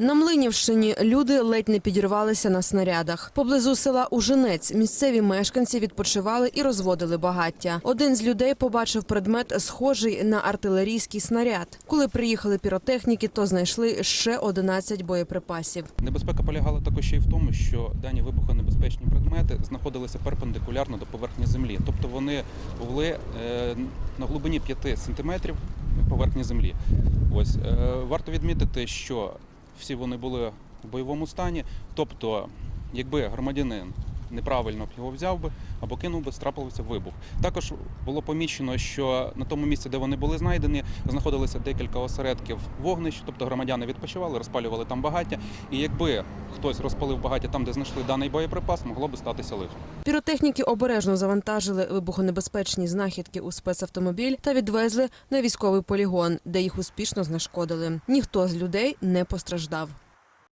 На Млинівщині люди ледь не підірвалися на снарядах. Поблизу села Ужинець місцеві мешканці відпочивали і розводили багаття. Один з людей побачив предмет, схожий на артилерійський снаряд. Коли приїхали піротехніки, то знайшли ще 11 боєприпасів. Небезпека полягала також ще й в тому, що дані вибухонебезпечні предмети знаходилися перпендикулярно до поверхні землі, тобто вони були е, на глибині 5 сантиметрів поверхні землі. Ось е, варто відмітити, що всі вони були в бойовому стані, тобто, якби громадянин неправильно б його взяв би або кинув би, страпився вибух. Також було помічено, що на тому місці, де вони були знайдені, знаходилися декілька осередків вогнищ, тобто громадяни відпочивали, розпалювали там багаття. І якби хтось розпалив багаття там, де знайшли даний боєприпас, могло би статися лихо. Піротехніки обережно завантажили вибухонебезпечні знахідки у спецавтомобіль та відвезли на військовий полігон, де їх успішно знешкодили. Ніхто з людей не постраждав.